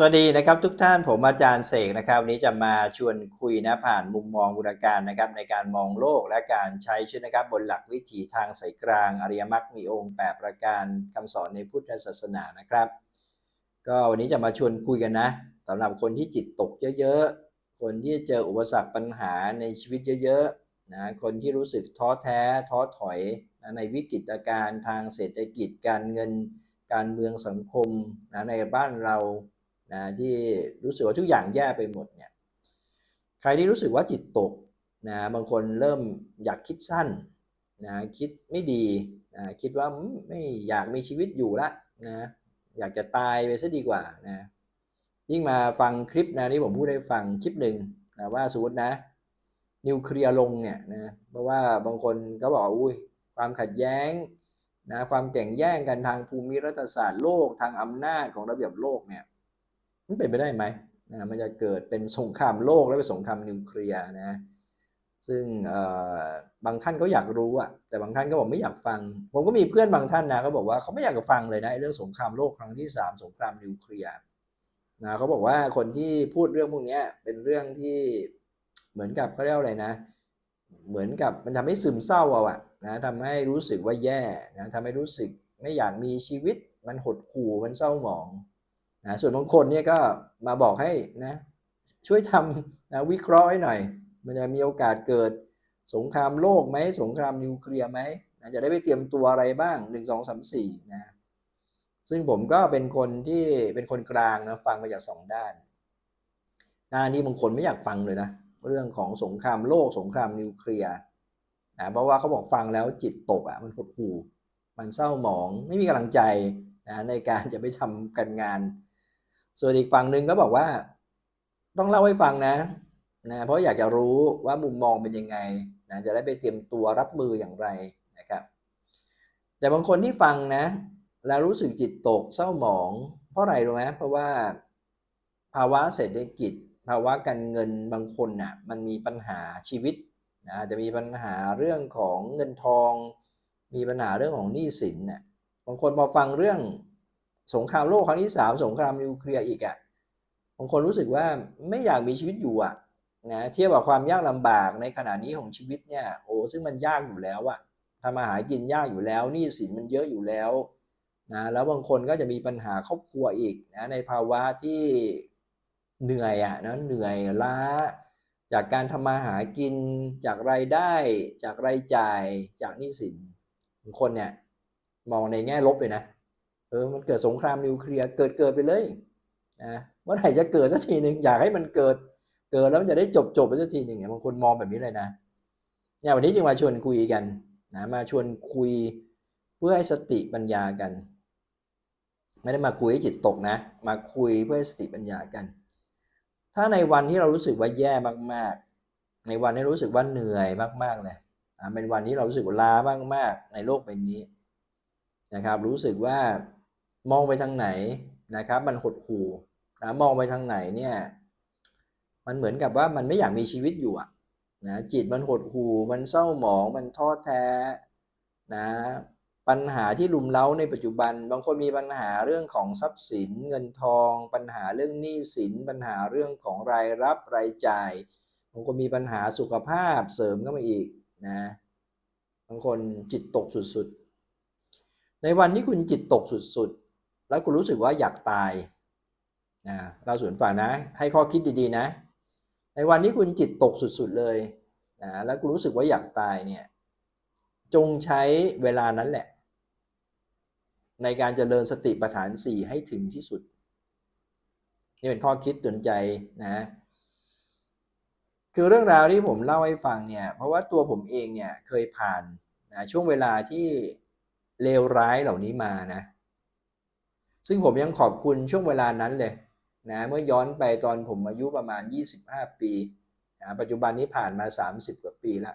สวัสดีนะครับทุกท่านผมอาจารย์เสกนะครับวันนี้จะมาชวนคุยนะผ่านมุมมองบุรการนะครับในการมองโลกและการใช้ชีวิตนะครับบนหลักวิถีทางสายกลาง อริยมรรคมีองค์แปดประการคำสอนในพุทธศาสนานะครับ ก็วันนี้จะมาชวนคุยกันนะสำหรับคนที่จิตตกเยอะๆ คนที่เจออุปสรรคปัญหาในชีวิตเยอะๆนะคนที่รู้สึกท้อแท้ท้อถอยนะในวิกฤตการณ์ทางเศรษฐกิจการเงินการเมืองสังคมนะในบ้านเรา นะที่รู้สึกว่าทุกอย่างแย่ไปหมดเนี่ยใครที่รู้สึกว่าจิตตกนะบางคนเริ่มอยากคิดสั้นนะคิดไม่ดีนะคิดว่าไม่อยากมีชีวิตอยู่ละนะอยากจะตายไปซะดีกว่านะยิ่งมาฟังคลิปนะที่ผมพูดให้ฟังคลิปหนึ่งนะว่าสมมตินะนิวเคลียร์ลงเนี่ยนะเพราะว่าบางคนก็บอกอุ้ยความขัดแย้งนะความแข่งแย่งกันทางภูมิรัฐศาสตร์โลกทางอำนาจของระเบียบโลกเนี่ย มันเป็นไปได้ไหมนะมันจะเกิดเป็นสงครามโลกและเป็นสงครามนิวเคลียร์นะซึ่งบางท่านก็อยากรู้อะแต่บางท่านก็บอกไม่อยากฟัง ผมก็มีเพื่อนบางท่านนะเขาบอกว่าเขาไม่อยากจะฟังเลยนะเรื่องสงครามโลกครั้งที่สามสงครามนิวเคลียร์นะเขาบอกว่าคนที่พูดเรื่องพวกนี้เป็นเรื่องที่เหมือนกับเขาเรียกอะไรนะ เหมือนกับมันทำให้ซึมเศร้าเอาอะนะทำให้รู้สึกว่าแย่นะทำให้รู้สึกไม่อยากมีชีวิตมันหดหู่มันเศร้าหมอง นะส่วนบางคนเนี่ยก็มาบอกให้นะช่วยทำนะวิเคราะห์ให้หน่อย มันจะมีโอกาสเกิดสงครามโลกไหมสงครามนิวเคลียร์ไหมนะจะได้ไปเตรียมตัวอะไรบ้างหนึ่งสองสามสี่นะซึ่งผมก็เป็นคนที่เป็นคนกลางนะฟังมาจากสองด้านด้านนี้บางคนไม่อยากฟังเลยนะเรื่องของสงครามโลกสงครามนิวเคลียร์นะเพราะว่าเขาบอกฟังแล้วจิตตกอะมันหดหู่มันเศร้าหมองไม่มีกำลังใจนะในการจะไปทำการงาน ส่วนอีกฝั่งหนึ่งก็บอกว่า ต้องเล่าให้ฟังนะนะเพราะอยากจะรู้ว่ามุมมองเป็นยังไงนะจะได้ไปเตรียมตัวรับมืออย่างไรนะครับ แต่บางคนที่ฟังนะ แล้วรู้สึกจิตตกเศร้าหมอง เพราะอะไรรู้ไหมเพราะว่า ภาวะเศรษฐกิจ ภาวะการเงินบางคนน่ะมันมีปัญหาชีวิตนะจะมีปัญหาเรื่องของเงินทอง มีปัญหาเรื่องของหนี้สินน่ะบางคนพอฟังเรื่อง สงครามโลกครั้งที่สามสงครามนิวเคลียร์อีกอะบางคนรู้สึกว่าไม่อยากมีชีวิตอยู่อะนะเทียบกับความยากลำบากในขณะนี้ของชีวิตเนี่ยโอ้ซึ่งมันยากอยู่แล้วอะทำมาหากินยากอยู่แล้วหนี้สินมันเยอะอยู่แล้วนะแล้วบางคนก็จะมีปัญหาครอบครัวอีกนะในภาวะที่เหนื่อยอะนะเหนื่อยล้า จากการทำมาหากิน จากรายได้ จากรายจ่ายจากหนี้สินบางคนเนี่ยมองในแง่ลบเลยนะ เออมันเกิดสงครามนิวเคลียร์เกิดเกิดไปเลยนะเมื่อไหร่จะเกิดสักทีหนึ่งอยากให้มันเกิดเกิดแล้วมันจะได้จบจบไปสักทีหนึ่งเนี่ยบางคนมองแบบนี้เลยนะเนี่ยวันนี้จึงมาชวนคุยกันนะมาชวนคุยเพื่อให้สติปัญญากัน ไม่ได้มาคุยให้จิตตกนะ มาคุยเพื่อให้สติปัญญากัน ถ้าในวันที่เรารู้สึกว่าแย่มากๆ ในวันที่รู้สึกว่าเหนื่อยมากๆเลยอ่าเป็นวันที่เรารู้สึกว่าล้ามากๆ ในโลกใบนี้นะครับ รู้สึกว่า มองไปทางไหนนะครับ มันหดหู่นะมองไปทางไหนเนี่ย มันเหมือนกับว่ามันไม่อยากมีชีวิตอยู่อะนะจิตมันหดหู่มันเศร้าหมองมันท้อแท้นะปัญหาที่ลุมเล้าในปัจจุบัน บางคนมีปัญหาเรื่องของทรัพย์สินเงินทอง ปัญหาเรื่องหนี้สิน ปัญหาเรื่องของรายรับรายจ่ายบางคนมีปัญหาสุขภาพเสริมเข้ามาอีกนะบางคนจิตตกสุดๆ ในวันที่คุณจิตตกสุดๆ แล้วคุณรู้สึกว่าอยากตายนะเราส่วนฝ่านะ ให้ข้อคิดดีๆนะ ในวันที่คุณจิตตกสุดๆเลยนะแล้วคุณรู้สึกว่าอยากตายเนี่ยจงใช้เวลานั้นแหละ ในการเจริญสติปัฏฐานสี่ให้ถึงที่สุด นี่เป็นข้อคิดเตือนใจนะคือเรื่องราวที่ผมเล่าให้ฟังเนี่ย เพราะว่าตัวผมเองเนี่ยเคยผ่านนะช่วงเวลาที่เลวร้ายเหล่านี้มานะ ซึ่งผมยังขอบคุณช่วงเวลานั้นเลยนะเมื่อย้อนไปตอนผมอายุประมาณ 25 ปีนะปัจจุบันนี้ผ่านมา 30 กว่าปีละ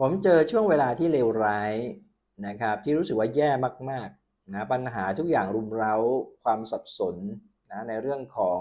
ผมเจอช่วงเวลาที่เลวร้ายนะครับที่รู้สึกว่าแย่มากๆนะปัญหาทุกอย่างรุมเร้าความสับสนนะในเรื่องของ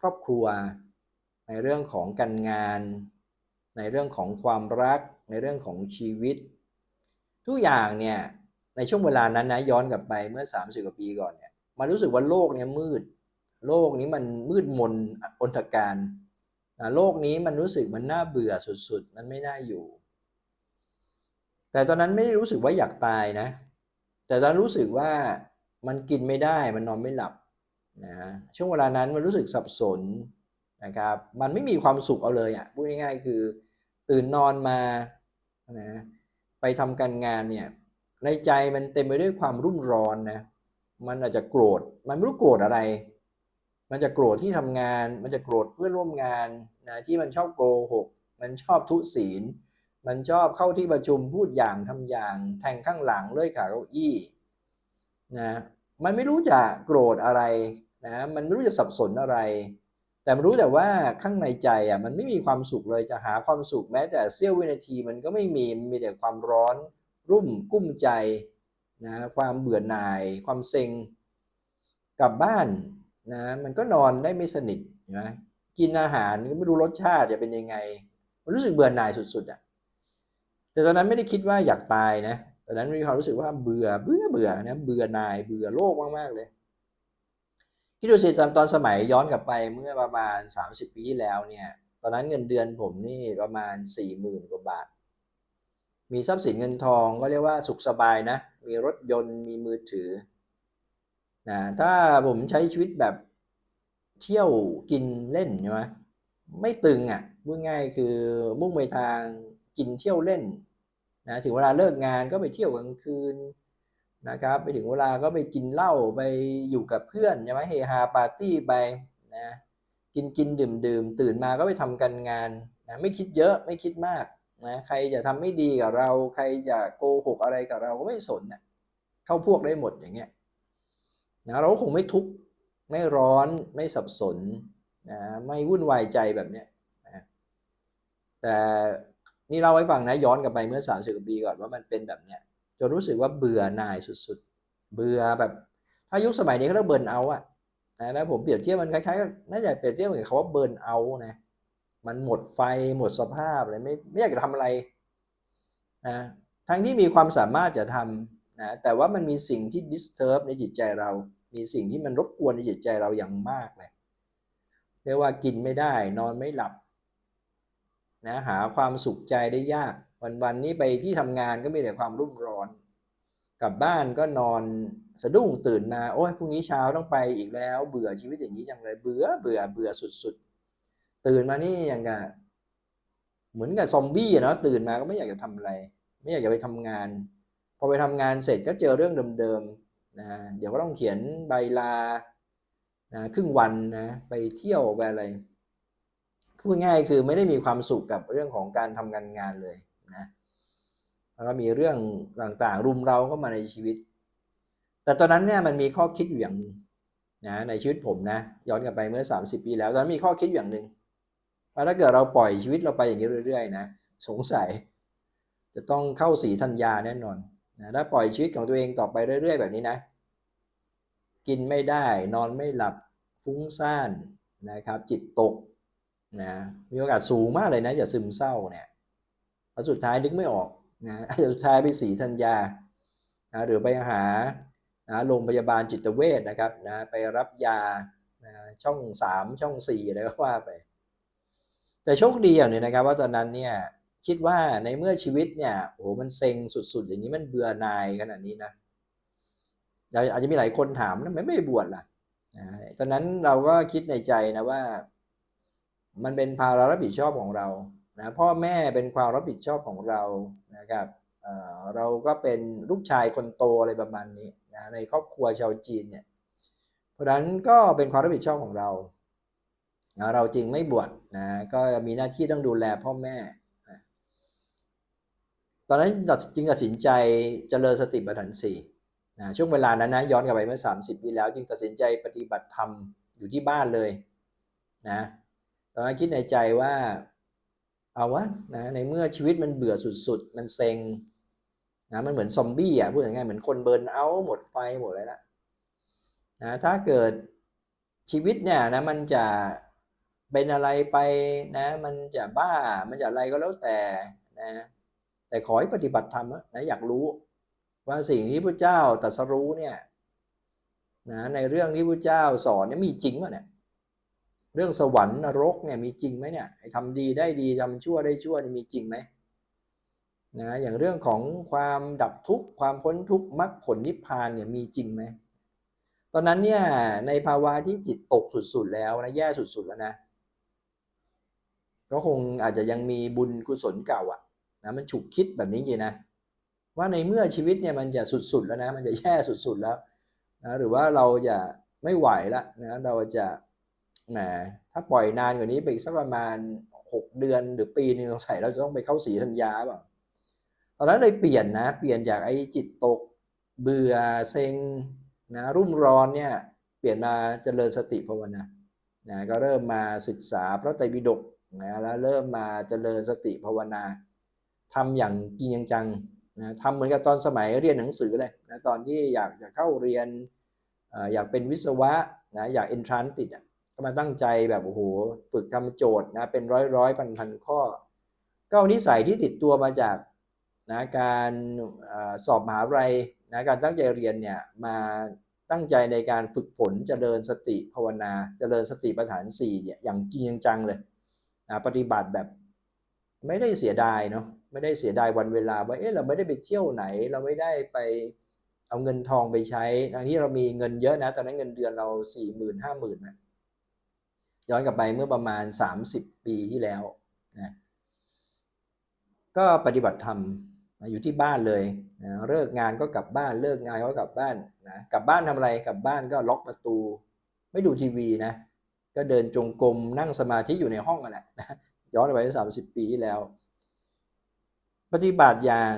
ครอบครัว ในเรื่องของการงาน ในเรื่องของความรัก ในเรื่องของชีวิต ทุกอย่างเนี่ย ในช่วงเวลานั้นนะย้อนกลับไปเมื่อ30กว่าปีก่อนเนี่ยมันรู้สึกว่าโลกเนี้ยมืด โลกนี้มันมืดมนอนทการนะโลกนี้มันรู้สึกมันน่าเบื่อสุดๆ มันไม่น่าอยู่ แต่ตอนนั้นไม่ได้รู้สึกว่าอยากตายนะ แต่ตอนรู้สึกว่ามันกินไม่ได้มันนอนไม่หลับนะช่วงเวลานั้นมันรู้สึกสับสนนะครับ มันไม่มีความสุขเอาเลยอะพูดง่ายๆคือตื่นนอนมานะไปทำการงานเนี่ย ในใจมันเต็มไปด้วยความรุ่มร้อนนะ มันอาจจะโกรธ มันไม่รู้โกรธอะไร มันจะโกรธที่ทำงาน มันจะโกรธเพื่อนร่วมงานนะที่มันชอบโกหก มันชอบทุศีล มันชอบเข้าที่ประชุมพูดอย่างทำอย่าง แทงข้างหลังเลื่อยขาเก้าอี้นะ มันไม่รู้จะโกรธอะไรนะ มันไม่รู้จะสับสนอะไร แต่มันรู้แต่ว่าข้างในใจอะมันไม่มีความสุขเลย จะหาความสุขแม้แต่เสี้ยววินาทีมันก็ไม่มี มีแต่ความร้อน รุ่มกุ้มใจนะความเบื่อหน่าย ความเซ็งกลับบ้านนะมันก็นอนได้ไม่สนิทนะกินอาหารก็ไม่รู้รสชาติจะเป็นยังไง มันรู้สึกเบื่อหน่ายสุดๆอะแต่ตอนนั้นไม่ได้คิดว่าอยากตายนะตอนนั้นมีความรู้สึกว่าเบื่อเบื่อเบื่อนะเบื่อหน่ายเบื่อโลกมากๆเลยคิดดูสิตอนสมัยย้อนกลับไปเมื่อประมาณ 30 ปีที่แล้วเนี่ย ตอนนั้นเงินเดือนผมนี่ประมาณ 40,000กว่าบาท มีทรัพย์สินเงินทองก็เรียกว่าสุขสบายนะ มีรถยนต์มีมือถือนะถ้าผมใช้ชีวิตแบบเที่ยวกินเล่นใช่ไหมไม่ตึงอะ่ะพูดง่ายคือมุ่งไปทางกินเที่ยวเล่นนะถึงเวลาเลิกงานก็ไปเที่ยวกลางคืนนะครับไปถึงเวลาก็ไปกินเหล้าไปอยู่กับเพื่อนใช่ไหมเฮฮาปาร์ตี้ไปนะกินกินดื่มดื่มตื่นมาก็ไปทำการงานนะไม่คิดเยอะไม่คิดมาก นะใครจะทำไม่ดีกับเรา ใครจะโกหกอะไรกับเราก็ไม่สนเนะเข้าพวกได้หมดอย่างเงี้ยนะเราคงไม่ทุกข์ไม่ร้อนไม่สับสนนะไม่วุ่นวายใจแบบเนี้ยนะแต่นี่เราไว้ฟังนะย้อนกลับไปเมื่อสามสิบกว่าปีก่อนว่ามันเป็นแบบเนี้ยจนรู้สึกว่าเบื่อหน่ายสุดๆ เบื่อแบบถ้ายุคสมัยนี้เขาเรียกเบิร์นเอาอะนะแล้วผมเปรียบเทียบมันคล้ายๆน่าจะเปรียบเทียบกับคำว่าเบิร์นเอานะ มันหมดไฟหมดสภาพเลยไม่ไม่อยากจะทำอะไรนะทั้งที่มีความสามารถจะทำนะแต่ว่ามันมีสิ่งที่ disturb ในจิตใจเรา มีสิ่งที่มันรบกวนในจิตใจเราอย่างมากเลยเรียกว่ากินไม่ได้นอนไม่หลับนะหาความสุขใจได้ยากวันๆนี้ไปที่ทำงานก็มีแต่ความรุ่มร้อน กลับบ้านก็นอนสะดุ้งตื่นมาโอ้ยพรุ่งนี้เช้าต้องไปอีกแล้ว เบื่อชีวิตอย่างนี้จังเลยเบื่อเบื่อเบื่อสุดๆ ตื่นมานี่อย่างกับเหมือนกับซอมบี้เนาะตื่นมาก็ไม่อยากจะทำอะไร ไม่อยากจะไปทำงาน พอไปทำงานเสร็จก็เจอเรื่องเดิมๆนะเดี๋ยวก็ต้องเขียนใบลานะครึ่งวันนะไปเที่ยวไปอะไรพูดง่ายคือไม่ได้มีความสุขกับเรื่องของการทำงานงานเลยนะแล้วก็มีเรื่องต่างๆ รุมเราเข้ามาในชีวิต แต่ตอนนั้นเนี่ยมันมีข้อคิดอยู่อย่างหนึงนะในชีวิตผมนะย้อนกลับไปเมื่อ 30 ปีแล้วตอนนั้นมีข้อคิดอย่างหนึ่ง ถ้าเกิดเราปล่อยชีวิตเราไปอย่างนี้เรื่อยๆนะสงสัย จะต้องเข้าสีธัญญาแน่นอนนะถ้าปล่อยชีวิตของตัวเองต่อไปเรื่อย ๆ แบบนี้นะ กินไม่ได้นอนไม่หลับฟุ้งซ่านนะครับ จิตตกนะมีโอกาสสูงมากเลยนะอย่าซึมเศร้าเนี่ยแล้วสุดท้ายนึกไม่ออกนะสุดท้ายไปสีธัญญานะหรือไปหานะโรงพยาบาลจิตเวชนะครับนะไปรับยานะช่องสามช่องสี่อะไรก็ว่าไป แต่โชคดีอย่างหนึงนะครับว่าตอนนั้นเนี่ยคิดว่าในเมื่อชีวิตเนี่ยโอ้โหมันเซ็งสุดๆ อย่างนี้มันเบื่อหน่ายขนาดนี้นะอาจจะมีหลายคนถามทำไมไม่บวชล่ะตอนนั้นเราก็คิดในใจนะว่า มันเป็นภาระรับผิดชอบของเรานะพ่อแม่เป็นความรับผิดชอบของเรานะครับเเราก็เป็นลูกชายคนโตอะไรประมาณนี้นะในครอบครัวชาวจีนเนี่ยเพราะฉะนั้นก็เป็นความรับผิดชอบของเรา นะเราจริงไม่บวชนะก็มีหน้าที่ต้องดูแลพ่อแม่นะตอนนั้นจึงตัดสินใจเจริญสติปัฏฐานสี่นะช่วงเวลานั้นนะย้อนกลับไปเมื่อ 30 ปีแล้วจึงตัดสินใจปฏิบัติธรรมอยู่ที่บ้านเลยนะตอนนั้นคิดในใจว่าเอาวะนะในเมื่อชีวิตมันเบื่อสุดๆ มันเซ็งนะมันเหมือนซอมบี้อะพูดง่ายๆเหมือนคนเบิร์นเอาหมดไฟหมดเลยละนะถ้าเกิดชีวิตเนี่ยนะมันจะ เป็นอะไรไปนะ มันจะบ้ามันจะอะไรก็แล้วแต่นะ แต่ขอให้ปฏิบัติธรรมนะอยากรู้ ว่าสิ่งที่พระเจ้าตรัสรู้เนี่ยนะในเรื่องที่พระเจ้าสอนเนี่ยมีจริงป่ะเนี่ยเรื่องสวรรค์นรกเนี่ยมีจริงไหมเนี่ยทำดีได้ดีทำชั่วได้ชั่วมีจริงไหมนะอย่างเรื่องของความดับทุกข์ความพ้นทุกข์มรรคผลนิพพานเนี่ยมีจริงไหมตอนนั้นเนี่ยในภาวะที่จิตตกสุดๆแล้วนะแย่สุดๆแล้วนะ ก็คงอาจจะยังมีบุญกุศลเก่าอะนะมันฉุกคิดแบบนี้จริงนะ ว่าในเมื่อชีวิตเนี่ยมันจะสุดๆแล้วนะ มันจะแย่สุดๆแล้วนะหรือว่าเราจะไม่ไหวแล้วนะเราจะแหมถ้าปล่อยนานกว่านี้ไปอีกสักประมาณหกเดือนหรือปีนึงสงสัยเราจะต้องไปเข้าสีธัญญาเปล่าตอนนั้นเลยเปลี่ยนนะ เปลี่ยนจากไอ้จิตตก เบื่อเซ็งนะรุ่มร้อนเนี่ยเปลี่ยนมาเจริญสติภาวนานะก็เริ่มมาศึกษาพระไตรปิฎก นะแล้วเริ่มมาเจริญสติภาวนาทำอย่างจริงจังนะทำเหมือนกับตอนสมัยเรียนหนังสือเลยนะตอนที่อยากจะเข้าเรียนอยากเป็นวิศวะนะอยากเอนทรานติดอะก็มาตั้งใจแบบโอ้โหฝึกทำโจทย์นะเป็นร้อยร้อยพันพันข้อ ก็เอานิสัยที่ติดตัวมาจากนะการอสอบมหาวิทยาลัยนะการตั้งใจเรียนเนี่ยมาตั้งใจในการฝึกฝนเจริญสติภาวนาเจริญสติปัฏฐานสี่เนี่ยอย่างจริงจังเลย นะปฏิบัติแบบไม่ได้เสียดายเนาะไม่ได้เสียดายวันเวลาว่าเอ๊ะเราไม่ได้ไปเที่ยวไหน เราไม่ได้ไปเอาเงินทองไปใช้ทั้งที่เรามีเงินเยอะนะตอนนั้นเงินเดือนเราสี่หมื่นห้าหมื่นนะย้อนกลับไปเมื่อประมาณ 30 ปีที่แล้วนะก็ปฏิบัติธรรมอยู่ที่บ้านเลยนะเลิกงานก็กลับบ้านเลิกงานก็กลับบ้านนะกลับบ้านทำอะไรกลับบ้านก็ล็อกประตู ไม่ดูทีวีนะ ก็เดินจงกรมนั่งสมาธิอยู่ในห้องกันแหละย้อนไปสามสิบปีที่แล้ว ปฏิบัติอย่าง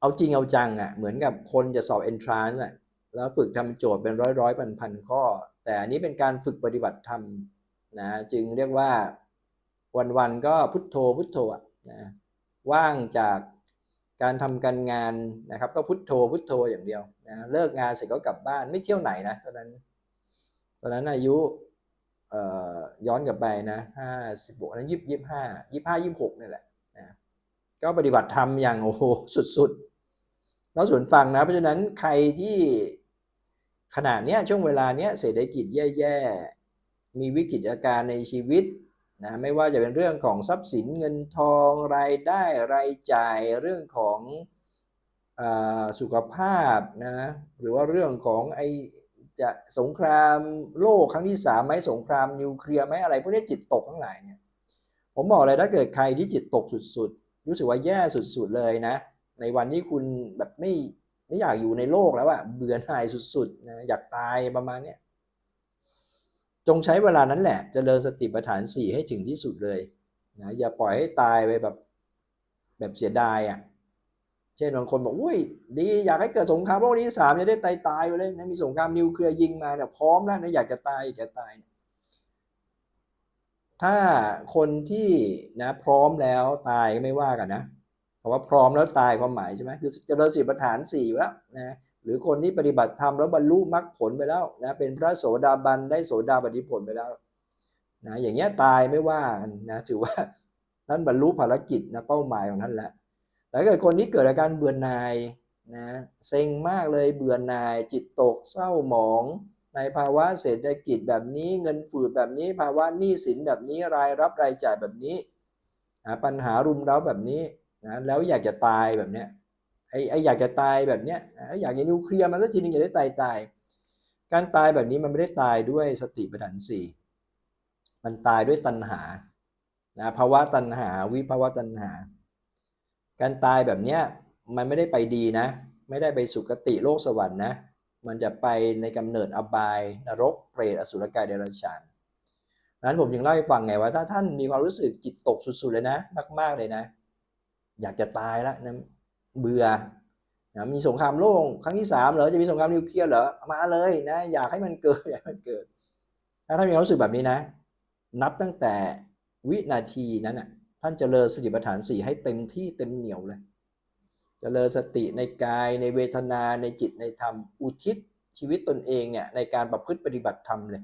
เอาจริงเอาจังอะ่ะเหมือนกับคนจะสอบ entrance อะแล้วฝึกทำโจทย์เป็นร้อยร้อยพันพันข้อ แต่อันนี้เป็นการฝึกปฏิบัติธรรมนะจึงเรียกว่าวันๆก็พุทโธพุทโธอะนะว่างจากการทำการงานนะครับก็พุทโธพุทโธอย่างเดียวนะเลิกงานเสร็จก็กลับบ้านไม่เที่ยวไหนนะตอนนั้น ตอนนั้นอายุ ย้อนกลับไปนะห้าสิบหกนั้นยี่สิบห้ายี่ห้ายี่หกนี่แหละนะก็ปฏิบัติธรรมอย่างโอ้โหสุดๆแล้วส่วนฟังนะ เพราะฉะนั้นใครที่ขนาดเนี้ยช่วงเวลาเนี้ยเศรษฐกิจแย่ๆ มีวิกฤตการณ์ในชีวิตนะไม่ว่าจะเป็นเรื่องของทรัพย์สินเงินทองรายได้รายจ่ายเรื่องของอสุขภาพนะหรือว่าเรื่องของไอ จะสงครามโลกครั้งที่สามไหมสงครามนิวเคลียร์ไหมอะไรพวกนี้จิตตกทั้งหลายเนี่ยผมบอกเลยถ้าเกิดใครที่จิตตกสุดๆ รู้สึกว่าแย่สุดๆเลยนะ ในวันที่คุณแบบไม่ไม่อยากอยู่ในโลกแล้วอะเบื่อหน่ายสุดๆนะอยากตายประมาณเนี้ยจงใช้เวลานั้นแหละจเจริญสติปัฏฐานสี่ให้ถึงที่สุดเลยนะอย่าปล่อยให้ตายไปแบบแบบเสียดายอะ ช่นบางคนบอกอุ้ยดีอยากให้เกิดสงครามโลกที่สามจะได้ตายตายไปเลยนะมีสงครามนิวเคลียร์ยิงมาเนี่ยพร้อมแล้วนะอยากจะตายอยากจะตาย ถ้าคนที่นะพร้อมแล้วตายก็ไม่ว่ากันนะเพราะว่าพร้อมแล้วตายความหมายใช่ไหมคือเจริญสติปัฏฐานสี่แล้วนะหรือคนที่ปฏิบัติธรรมแล้วบรรลุมรรคผลไปแล้วนะเป็นพระโสดาบันได้โสดาบันผลไปแล้วนะอย่างเงี้ยตายไม่ว่ากันนะถือว่านั้นบรรลุภารกิจนะเป้าหมายของท่านแล้ว แต่เกิดคนที่เกิดอาการเบื่อหน่ายนะเซ็งมากเลยเบื่อหน่าย จิตตกเศร้าหมอง ในภาวะเศรษฐกิจแบบนี้เงินฝืดแบบนี้ ภาวะหนี้สินแบบนี้รายรับรายจ่ายแบบนี้นะปัญหารุมเร้าแบบนี้นะแล้วอยากจะตายแบบเนี้ยไอ้ไอ้อยากจะตายแบบเนี้ยอยากจะนิวเคลียร์มันสักทีนึงอยากได้ตายตายการตายแบบนี้มันไม่ได้ตายด้วยสติปัฏฐานสี่มันตายด้วยตัณหานะภาวะตัณหาวิภาวะตัณหา การตายแบบเนี้ยมันไม่ได้ไปดีนะ ไม่ได้ไปสุคติโลกสวรรค์นะ มันจะไปในกำเนิดอบายนรกเปรตอสุรกายเดรัจฉานนั้นผมจึงเล่าให้ฟังไงว่าถ้าท่านมีความรู้สึกจิตตกสุดๆเลยนะ มากๆเลยนะ อยากจะตายแล้วนะเบื่อนะมีสงครามโลกครั้งที่สามเหรอจะมีสงครามนิวเคลียร์เหรอมาเลยนะ อยากให้มันเกิดอยากให้มันเกิด ถ้าท่านมีความรู้สึกแบบนี้นะ นับตั้งแต่วินาทีนั้นอะ ท่านจเจริญสติปัฏฐานสี่ให้เต็มที่เต็มเหนียวเลยจเจริญสติในกายในเวทนาในจิตในธรรมอุทิศชีวิตตนเองเนี่ยในการประพฤติปฏิบัติธรรมเลย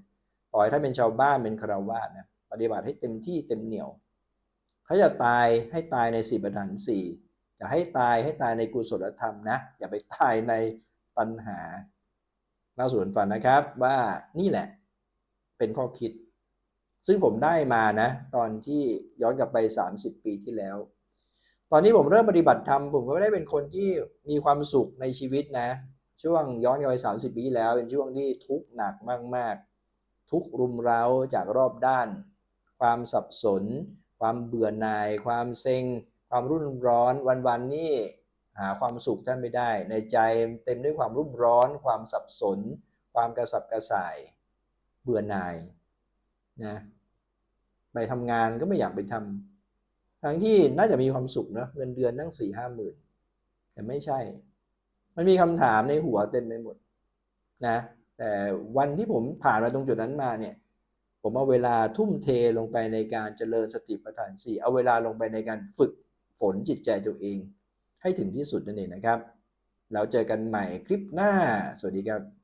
ต่อยถ้าเป็นชาวบ้านเป็นคารวาสนะปฏิบัติให้เต็มที่เต็มเหนียวถ้าจะตายให้ตายในสี่ปัฏฐานสี่จะให้ตายให้ตายในกุศลธรรมนะอย่าไปตายในตัณหาเล่าสู่กันฟังนะครับว่านี่แหละเป็นข้อคิด ซึ่งผมได้มานะ ตอนที่ย้อนกลับไป 30 ปีที่แล้ว ตอนนี้ผมเริ่มปฏิบัติธรรมผมก็ไม่ได้เป็นคนที่มีความสุขในชีวิตนะ ช่วงย้อนกลับไป 30 ปีที่แล้ว เป็นช่วงที่ทุกข์หนักมาก ๆ ทุกข์รุมเร้าจากรอบด้าน ความสับสน ความเบื่อหน่าย ความเซ็ง ความรุ่มร้อนวันๆนี่หาความสุขแทบไม่ได้ ในใจเต็มด้วยความรุ่มร้อน ความสับสน ความกระสับกระส่าย เบื่อหน่ายนะ ไปทำงานก็ไม่อยากไปทำทั้งที่น่าจะมีความสุขนะเงินเดือนตั้งสี่ห้าหมื่นแต่ไม่ใช่ มันมีคำถามในหัวเต็มไปหมดนะ แต่วันที่ผมผ่านมาตรงจุดนั้นมาเนี่ย ผมเอาเวลาทุ่มเทลงไปในการเจริญสติปัฏฐานสี่เอาเวลาลงไปในการฝึกฝนจิตใจตัวเอง ให้ถึงที่สุดนั่นเองนะครับ แล้วเจอกันใหม่คลิปหน้า สวัสดีครับ